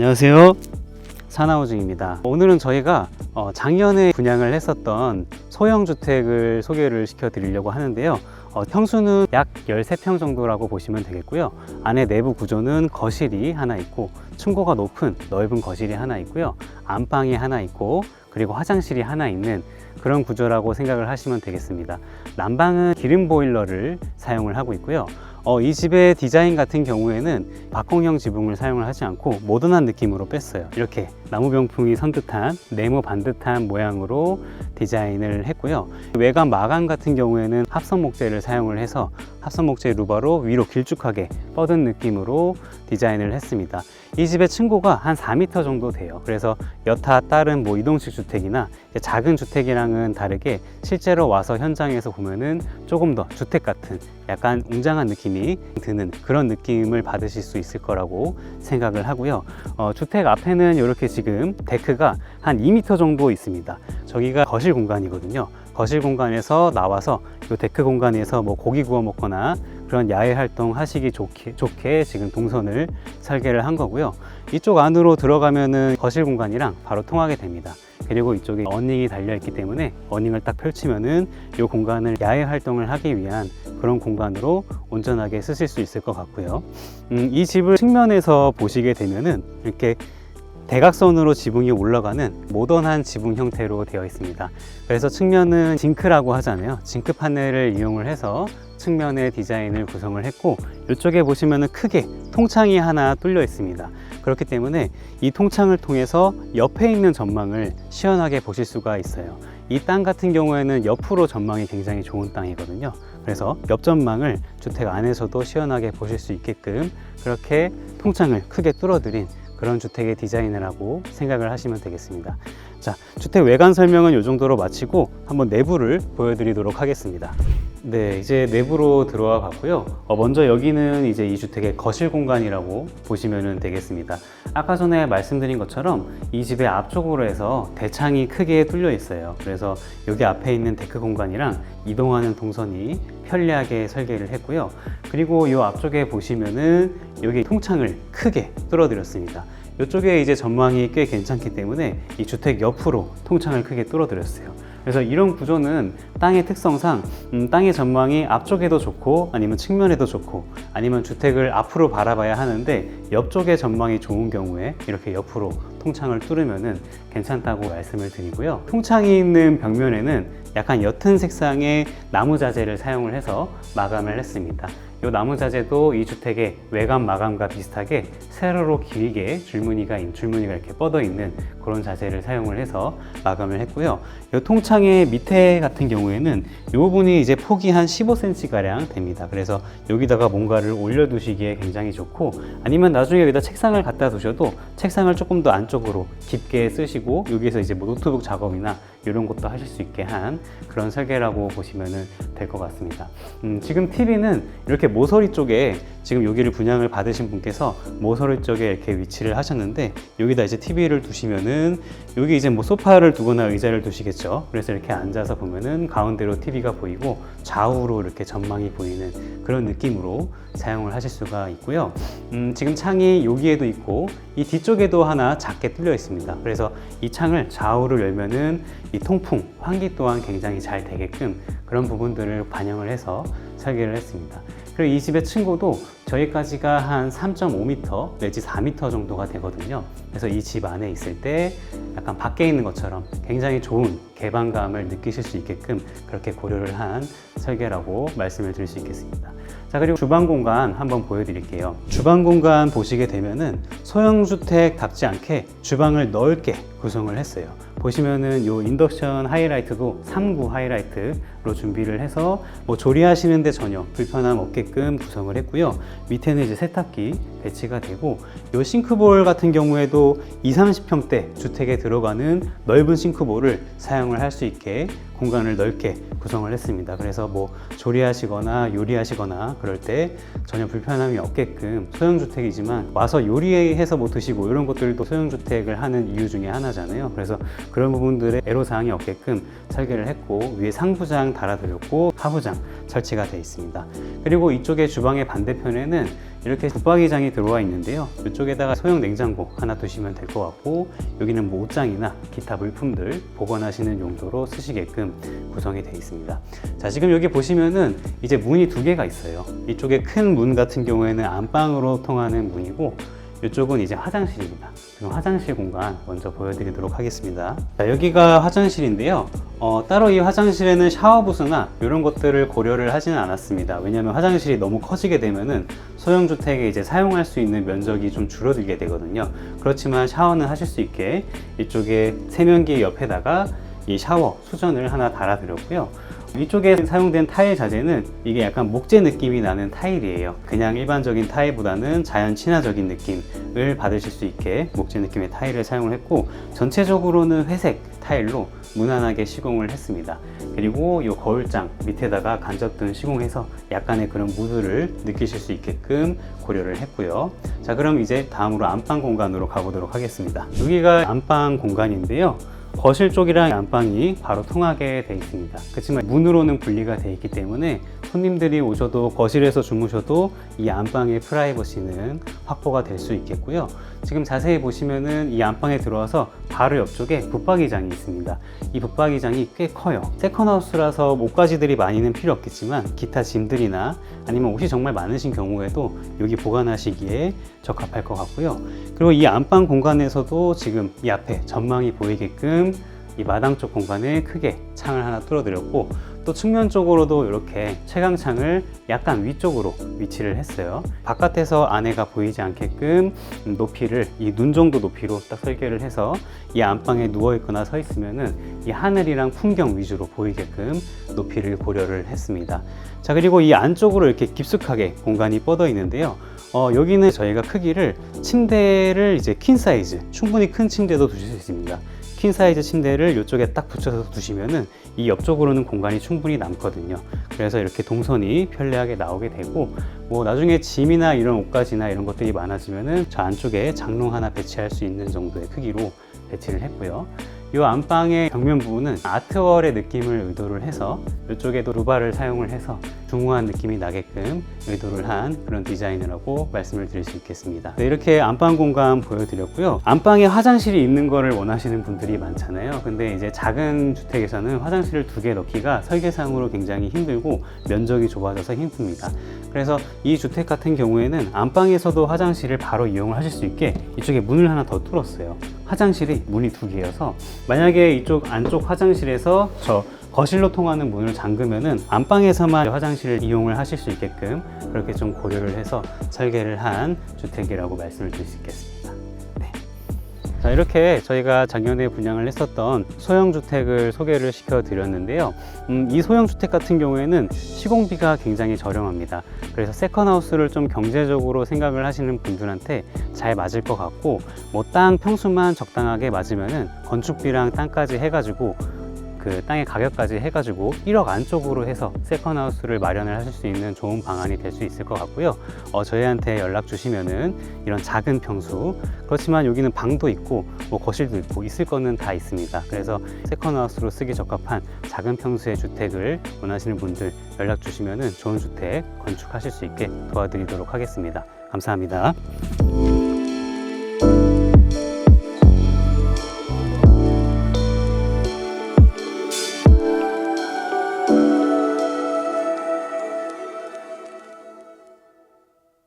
안녕하세요. 사나우증입니다. 오늘은 저희가 어, 작년에 분양을 했었던 소형 주택을 소개를 시켜 드리려고 하는데요. 어, 평수는 약 13평 정도라고 보시면 되겠고요. 안에 내부 구조는 거실이 하나 있고 층고가 높은 넓은 거실이 하나 있고요. 안방이 하나 있고 그리고 화장실이 하나 있는 그런 구조라고 생각을 하시면 되겠습니다. 난방은 기름 보일러를 사용을 하고 있고요. 어, 이 집의 디자인 같은 경우에는 박공형 지붕을 사용을 하지 않고 모던한 느낌으로 뺐어요. 이렇게 나무 병풍이 선 듯한 네모 반듯한 모양으로 디자인을 했고요. 외관 마감 같은 경우에는 합성 목재를 사용을 해서 합성 목재 루버로 위로 길쭉하게 뻗은 느낌으로 디자인을 했습니다. 이 집의 층고가 한 4m 정도 돼요. 그래서 여타 다른 뭐 이동식 주택이나 작은 주택이랑은 다르게 실제로 와서 현장에서 보면은 조금 더 주택 같은 약간 웅장한 느낌이 드는 그런 느낌을 받으실 수 있을 거라고 생각을 하고요. 어, 주택 앞에는 이렇게 지금 데크가 한 2m 정도 있습니다. 저기가 거실 공간이거든요. 거실 공간에서 나와서 이 데크 공간에서 뭐 고기 구워 먹거나 그런 야외 활동 하시기 좋게, 좋게 지금 동선을 설계를 한 거고요. 이쪽 안으로 들어가면은 거실 공간이랑 바로 통하게 됩니다. 그리고 이쪽에 어닝이 달려 있기 때문에 어닝을 딱 펼치면은 이 공간을 야외 활동을 하기 위한 그런 공간으로 온전하게 쓰실 수 있을 것 같고요. 음, 이 집을 측면에서 보시게 되면은 이렇게 대각선으로 지붕이 올라가는 모던한 지붕 형태로 되어 있습니다. 그래서 측면은 징크라고 하잖아요. 징크 파넬을 이용을 해서 측면의 디자인을 구성을 했고 이쪽에 보시면은 크게 통창이 하나 뚫려 있습니다. 그렇기 때문에 이 통창을 통해서 옆에 있는 전망을 시원하게 보실 수가 있어요. 이 땅 같은 경우에는 옆으로 전망이 굉장히 좋은 땅이거든요. 그래서 옆 전망을 주택 안에서도 시원하게 보실 수 있게끔 그렇게 통창을 크게 뚫어드린 그런 주택의 디자인을 하고 생각을 하시면 되겠습니다. 자, 주택 외관 설명은 이 정도로 마치고 한번 내부를 보여드리도록 하겠습니다. 네, 이제 내부로 들어와 봤고요. 어, 먼저 여기는 이제 이 주택의 거실 공간이라고 보시면 되겠습니다. 아까 전에 말씀드린 것처럼 이 집의 앞쪽으로 해서 대창이 크게 뚫려 있어요. 그래서 여기 앞에 있는 데크 공간이랑 이동하는 동선이 편리하게 설계를 했고요. 그리고 이 앞쪽에 보시면은 여기 통창을 크게 뚫어드렸습니다. 이쪽에 이제 전망이 꽤 괜찮기 때문에 이 주택 옆으로 통창을 크게 뚫어드렸어요. 그래서 이런 구조는 땅의 특성상 음, 땅의 전망이 앞쪽에도 좋고 아니면 측면에도 좋고 아니면 주택을 앞으로 바라봐야 하는데 옆쪽에 전망이 좋은 경우에 이렇게 옆으로 통창을 뚫으면은 괜찮다고 말씀을 드리고요. 통창이 있는 벽면에는 약간 옅은 색상의 나무 자재를 사용을 해서 마감을 했습니다. 이 나무 자재도 이 주택의 외관 마감과 비슷하게 세로로 길게 줄무늬가 있- 줄무늬가 이렇게 뻗어 있는 그런 자재를 사용을 해서 마감을 했고요. 이 통창의 밑에 같은 경우에는 이 부분이 이제 폭이 한 15cm 가량 됩니다. 그래서 여기다가 뭔가를 올려두시기에 굉장히 좋고 아니면 나중에 여기다 책상을 갖다 두셔도 책상을 조금 더 안쪽 으로 깊게 쓰시고 여기서 이제 뭐 노트북 작업이나 이런 것도 하실 수 있게 한 그런 설계라고 보시면 될 것 같습니다. 음, 지금 TV는 이렇게 모서리 쪽에 지금 여기를 분양을 받으신 분께서 모서리 쪽에 이렇게 위치를 하셨는데 여기다 이제 TV를 두시면은 여기 이제 뭐 소파를 두거나 의자를 두시겠죠. 그래서 이렇게 앉아서 보면은 가운데로 TV가 보이고 좌우로 이렇게 전망이 보이는 그런 느낌으로 사용을 하실 수가 있고요. 음, 지금 창이 여기에도 있고 이 뒤쪽에도 하나 작게 뚫려 있습니다. 그래서 이 창을 좌우를 열면은 이 통풍, 환기 또한 굉장히 잘 되게끔 그런 부분들을 반영을 해서 설계를 했습니다. 그리고 이 집의 층고도 저희까지가 한 3.5m 내지 4m 정도가 되거든요. 그래서 이 집 안에 있을 때 약간 밖에 있는 것처럼 굉장히 좋은 개방감을 느끼실 수 있게끔 그렇게 고려를 한 설계라고 말씀을 드릴 수 있겠습니다. 자, 그리고 주방 공간 한번 보여드릴게요. 주방 공간 보시게 되면은 소형 주택답지 않게 주방을 넓게 구성을 했어요. 보시면은 요 인덕션 하이라이트도 3구 하이라이트로 준비를 해서 뭐 조리하시는데 전혀 불편함 없게끔 구성을 했고요. 밑에는 이제 세탁기 배치가 되고 요 싱크볼 같은 경우에도 2, 30평대 주택에 들어가는 넓은 싱크볼을 사용을 할 수 있게 공간을 넓게 구성을 했습니다. 그래서 뭐 조리하시거나 요리하시거나 그럴 때 전혀 불편함이 없게끔 소형주택이지만 와서 요리해서 뭐 드시고 이런 것들도 소형주택을 하는 이유 중에 하나잖아요. 그래서 그런 부분들에 애로사항이 없게끔 설계를 했고 위에 상부장 달아드렸고 하부장 설치가 되어 있습니다. 그리고 이쪽에 주방의 반대편에는 이렇게 붙박이장이 들어와 있는데요. 이쪽에다가 소형 냉장고 하나 두시면 될 것 같고 여기는 뭐 옷장이나 기타 물품들 보관하시는 용도로 쓰시게끔 구성이 되어 있습니다. 자, 지금 여기 보시면은 이제 문이 두 개가 있어요. 이쪽에 큰 문 같은 경우에는 안방으로 통하는 문이고 이쪽은 이제 화장실입니다. 그럼 화장실 공간 먼저 보여드리도록 하겠습니다. 자, 여기가 화장실인데요. 어, 따로 이 화장실에는 샤워 부스나 이런 것들을 고려를 하지는 않았습니다. 왜냐하면 화장실이 너무 커지게 되면은 소형 주택에 이제 사용할 수 있는 면적이 좀 줄어들게 되거든요. 그렇지만 샤워는 하실 수 있게 이쪽에 세면기 옆에다가 이 샤워 수전을 하나 달아드렸고요. 이쪽에 사용된 타일 자재는 이게 약간 목재 느낌이 나는 타일이에요. 그냥 일반적인 타일보다는 자연 친화적인 느낌을 받으실 수 있게 목재 느낌의 타일을 사용을 했고 전체적으로는 회색 타일로 무난하게 시공을 했습니다. 그리고 이 거울장 밑에다가 간접등 시공해서 약간의 그런 무드를 느끼실 수 있게끔 고려를 했고요. 자, 그럼 이제 다음으로 안방 공간으로 가보도록 하겠습니다. 여기가 안방 공간인데요. 거실 쪽이랑 안방이 바로 통하게 돼 있습니다. 그렇지만 문으로는 분리가 돼 있기 때문에 손님들이 오셔도 거실에서 주무셔도 이 안방의 프라이버시는 확보가 될 수 있겠고요. 지금 자세히 보시면은 이 안방에 들어와서 바로 옆쪽에 붙박이장이 있습니다. 이 붙박이장이 꽤 커요. 세컨하우스라서 옷가지들이 많이는 필요 없겠지만 기타 짐들이나 아니면 옷이 정말 많으신 경우에도 여기 보관하시기에 적합할 것 같고요. 그리고 이 안방 공간에서도 지금 이 앞에 전망이 보이게끔 이 마당 쪽 공간에 크게 창을 하나 뚫어드렸고 또 측면 쪽으로도 이렇게 채광창을 약간 위쪽으로 위치를 했어요. 바깥에서 안에가 보이지 않게끔 높이를 이 눈 정도 높이로 딱 설계를 해서 이 안방에 누워 있거나 서 있으면은 이 하늘이랑 풍경 위주로 보이게끔 높이를 고려를 했습니다. 자 그리고 이 안쪽으로 이렇게 깊숙하게 공간이 뻗어 있는데요. 어, 여기는 저희가 크기를 침대를 이제 퀸 사이즈 충분히 큰 침대도 두실 수 있습니다. 퀸 사이즈 침대를 이쪽에 딱 붙여서 두시면은 이 옆쪽으로는 공간이 충분히 남거든요. 그래서 이렇게 동선이 편리하게 나오게 되고 뭐 나중에 짐이나 이런 옷가지나 이런 것들이 많아지면은 저 안쪽에 장롱 하나 배치할 수 있는 정도의 크기로 배치를 했고요. 이 안방의 벽면 부분은 아트월의 느낌을 의도를 해서 이쪽에도 루바를 사용을 해서 중후한 느낌이 나게끔 의도를 한 그런 디자인이라고 말씀을 드릴 수 있겠습니다. 네, 이렇게 안방 공간 보여드렸고요. 안방에 화장실이 있는 거를 원하시는 분들이 많잖아요. 근데 이제 작은 주택에서는 화장실을 두 개 넣기가 설계상으로 굉장히 힘들고 면적이 좁아져서 힘듭니다. 그래서 이 주택 같은 경우에는 안방에서도 화장실을 바로 이용을 하실 수 있게 이쪽에 문을 하나 더 뚫었어요. 화장실이 문이 두 개여서 만약에 이쪽 안쪽 화장실에서 저 거실로 통하는 문을 잠그면은 안방에서만 화장실을 이용을 하실 수 있게끔 그렇게 좀 고려를 해서 설계를 한 주택이라고 말씀을 드릴 수 있겠습니다. 네. 자, 이렇게 저희가 작년에 분양을 했었던 소형주택을 소개를 시켜 드렸는데요. 음, 이 소형주택 같은 경우에는 시공비가 굉장히 저렴합니다. 그래서 세컨하우스를 좀 경제적으로 생각을 하시는 분들한테 잘 맞을 것 같고, 뭐 땅 평수만 적당하게 맞으면은 건축비랑 땅까지 해가지고 그 땅의 가격까지 해가지고 1억 안쪽으로 해서 세컨하우스를 마련을 하실 수 있는 좋은 방안이 될 수 있을 것 같고요. 어, 저희한테 연락 주시면은 이런 작은 평수 그렇지만 여기는 방도 있고 뭐 거실도 있고 있을 거는 다 있습니다. 그래서 세컨하우스로 쓰기 적합한 작은 평수의 주택을 원하시는 분들 연락 주시면은 좋은 주택 건축하실 수 있게 도와드리도록 하겠습니다. 감사합니다.